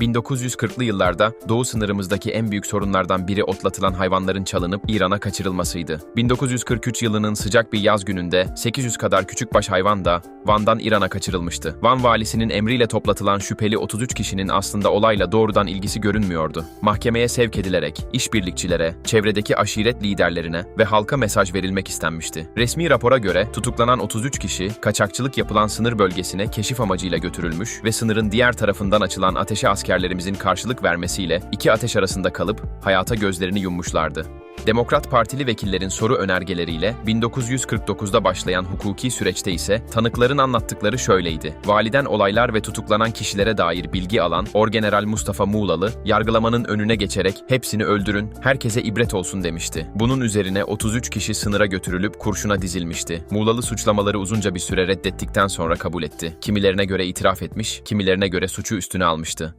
1940'lı yıllarda doğu sınırımızdaki en büyük sorunlardan biri otlatılan hayvanların çalınıp İran'a kaçırılmasıydı. 1943 yılının sıcak bir yaz gününde 800 kadar küçükbaş hayvan da Van'dan İran'a kaçırılmıştı. Van valisinin emriyle toplatılan şüpheli 33 kişinin aslında olayla doğrudan ilgisi görünmüyordu. Mahkemeye sevk edilerek işbirlikçilere, çevredeki aşiret liderlerine ve halka mesaj verilmek istenmişti. Resmi rapora göre tutuklanan 33 kişi kaçakçılık yapılan sınır bölgesine keşif amacıyla götürülmüş ve sınırın diğer tarafından açılan ateşe askerlerimizin karşılık vermesiyle iki ateş arasında kalıp hayata gözlerini yummuşlardı. Demokrat Partili vekillerin soru önergeleriyle 1949'da başlayan hukuki süreçte ise tanıkların anlattıkları şöyleydi. Validen olaylar ve tutuklanan kişilere dair bilgi alan Orgeneral Mustafa Muğlalı, yargılamanın önüne geçerek hepsini öldürün, herkese ibret olsun demişti. Bunun üzerine 33 kişi sınıra götürülüp kurşuna dizilmişti. Muğlalı suçlamaları uzunca bir süre reddettikten sonra kabul etti. Kimilerine göre itiraf etmiş, kimilerine göre suçu üstüne almıştı.